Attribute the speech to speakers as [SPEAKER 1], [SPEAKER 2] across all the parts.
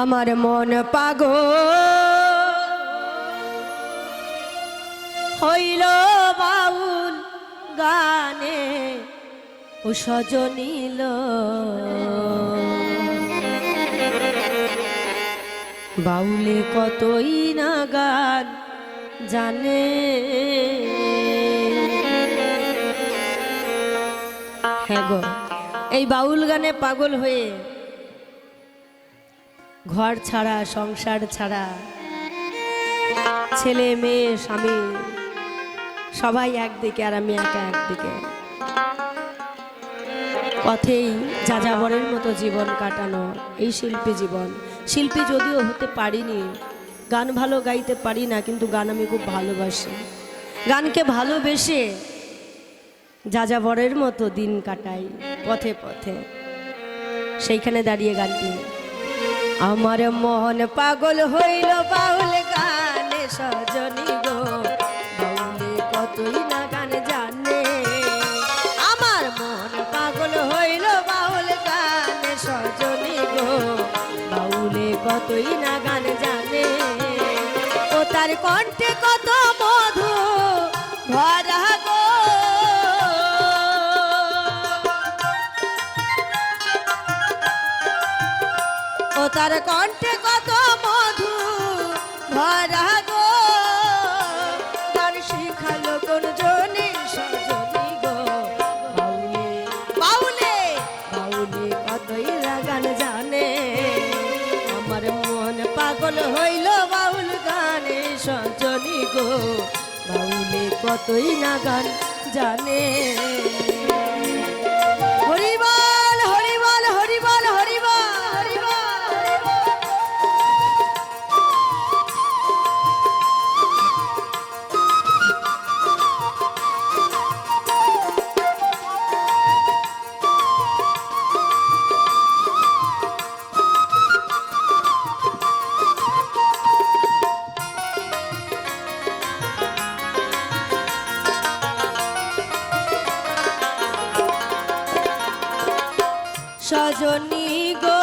[SPEAKER 1] আমার মন পাগ হইল বাউল গানে, ও সজনিল বাউলে কতই না গান জানে। হ্যাঁ গো, এই বাউল গানে পাগল হয়ে ঘর ছাড়া, সংসার ছাড়া, ছেলে, মেয়ে, স্বামী, সবাই একদিকে আর আমি একা একদিকে। পথেই যাযাবরের মতো জীবন কাটানো এই শিল্পী জীবন। শিল্পী যদিও হতে পারিনি, গান ভালো গাইতে পারি না, কিন্তু গান আমি খুব ভালোবাসি। গানকে ভালোবেসে যাযাবরের মতো দিন কাটাই, পথে পথে। সেইখানে দাঁড়িয়ে গানটি আমার মন পাগল হইল বাউল গানে, সজনী গো। বাউলে কতই না গান জানে। আমার মন পাগল হইল বাউল গানে, সজনী গো। বাউলে কতই না গান জানে। ও তার কণ্ঠে কত মধু তার কণ্ঠে কত মধু ভরা গো। তার শিখালো কোন জনে, সজনী গো। বাউলে বাউলে বাউলে কতই রাগান জানে। আমার মন পাগল হইল বাউল গানে, সজনী গো। বাউলে কতই না গান জানে। সজনী গো।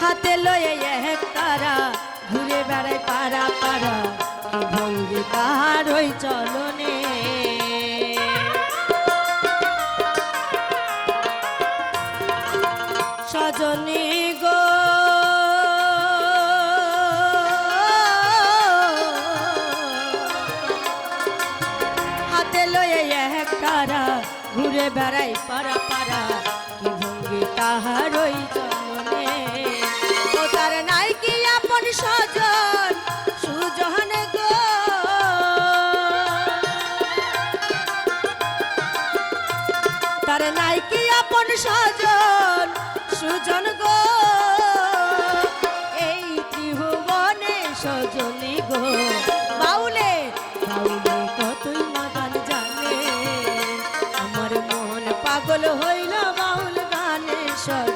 [SPEAKER 1] হাতে লয়ে এক তারা ঘুরে বেড়ায় পাড়া পাড়া ভঙ্গি তাহার ওই চলনে ঘুরে বেড়াই পারা পারা কি ভঙ্গি তাহার ওই চলনে ও তার নাই আপন সজন সুজন গো। তার আপন সজন সুজন গো। পাগল হইল বাউল গানে সজনী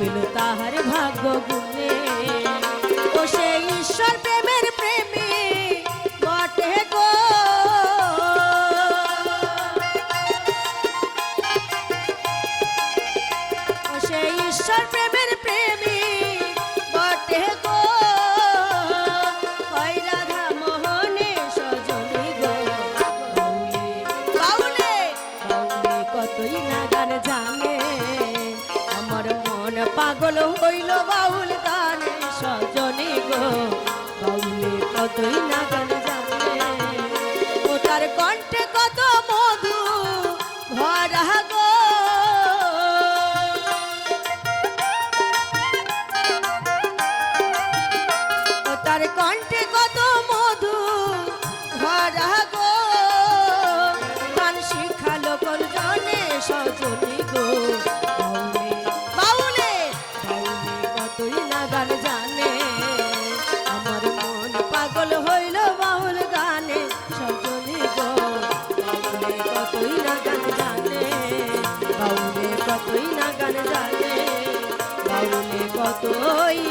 [SPEAKER 1] পেল তাহার ভাগ্য গুণে। ও সে ঈশ্বর প্রেমের প্রেমী বটে গো। রইল বাউল গানে, সজনে গো। বাউলে কতই না গান জানে। ও তার কণ্ঠে কত মধু ভরা গো। তার কণ্ঠে কতই না গান জানে বাউলে কতই না গান জানে বাউলে কতই